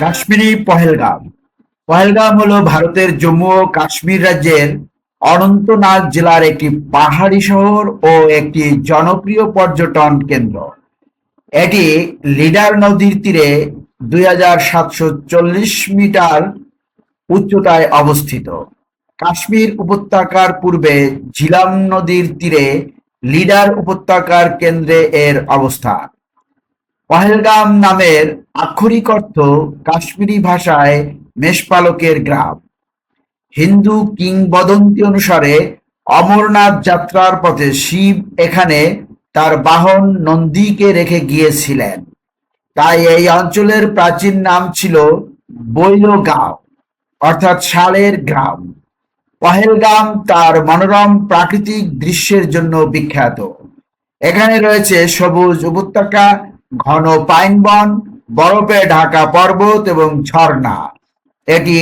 কাশ্মীরি পহেলগাম। পহেলগাম হলো ভারতের জম্মু ও কাশ্মীর রাজ্যের অনন্তনাগ জেলার একটি পাহাড়ি শহর ও একটি জনপ্রিয় পর্যটন কেন্দ্র। এটি লিডার নদীর তীরে দুই হাজার সাতশো চল্লিশ মিটার উচ্চতায় অবস্থিত। কাশ্মীর উপত্যকার পূর্বে ঝিলাম নদীর তীরে লিডার উপত্যকার কেন্দ্রে এর অবস্থান। পহেলগাম নামের আক্ষরিক অর্থ কাশ্মীরি ভাষায় মেষপালকের গ্রাম। হিন্দু কিংবদন্তি অনুসারে অমরনাথ যাত্রার পথে শিব এখানে তার বাহন নন্দীকে রেখে গিয়েছিলেন। তাই এই অঞ্চলের প্রাচীন নাম ছিল বৈলগাঁও, অর্থাৎ শালের গ্রাম। পহেলগাম তার মনোরম প্রাকৃতিক দৃশ্যের জন্য বিখ্যাত। এখানে রয়েছে সবুজ উপত্যকা, ঘন পাইন বন বরফে ঢাকা পর্বত এবং ঝর্ণা। এটি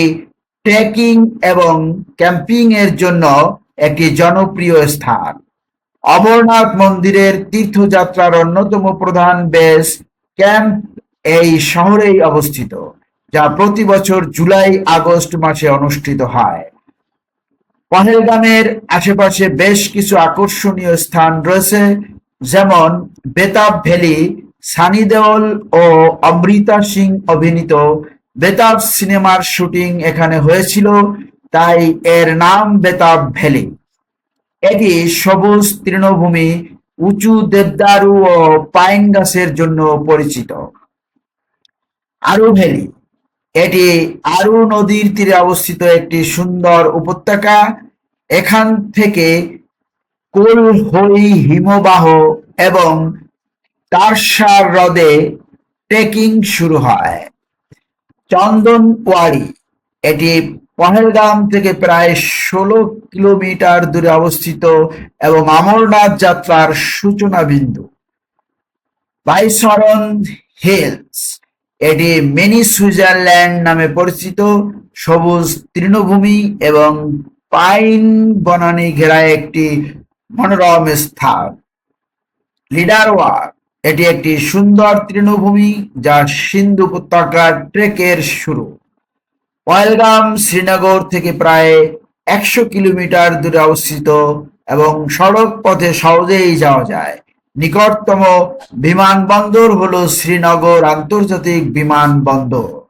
ট্রেকিং এবং ক্যাম্পিং এর জন্য একটি জনপ্রিয় স্থান। অমরনাথ মন্দিরের তীর্থযাত্রার অন্যতম প্রধান বেস ক্যাম্প এই শহরেই অবস্থিত, যা প্রতি বছর জুলাই আগস্ট মাসে অনুষ্ঠিত হয়। পহেলগামের আশেপাশে বেশ কিছু আকর্ষণীয় স্থান রয়েছে, যেমন বেতাব ভ্যালি সানি দেওল ও অমৃতা সিং অভিনীত বেতাব সিনেমার শুটিং এখানে হয়েছিল, তাই এর নাম বেতাব ভ্যালি। এটি সবুজ তৃণভূমি, উঁচু দেবদারু ও পাইন গাছের জন্য পরিচিত। আরু ভ্যালি, এটি আরু নদীর তীরে অবস্থিত একটি সুন্দর উপত্যকা। এখান থেকে কোলহই হিমবাহ এবং তারসার হ্রদে ট্রেকিং শুরু হয়। চন্দনওয়াড়ি এটি পহেলগাম থেকে প্রায় ষোলো কিলোমিটার দূরে অবস্থিত এবং অমরনাথ যাত্রার সূচনা বিন্দু। বাইসরন হিলস এটি মিনি সুইজারল্যান্ড নামে পরিচিত, সবুজ তৃণভূমি এবং পাইন বনানি ঘেরা একটি মনোরম স্থান। লিডারওয়ার এটি একটি সুন্দর তৃণভূমি যা সিন্ধু উপত্যকার ট্রেকের শুরু। পয়েলগাম শ্রীনগর থেকে প্রায় একশো কিলোমিটার দূরে অবস্থিত এবং সড়ক পথে সহজেই যাওয়া যায়। নিকটতম বিমানবন্দর হলো শ্রীনগর আন্তর্জাতিক বিমানবন্দর।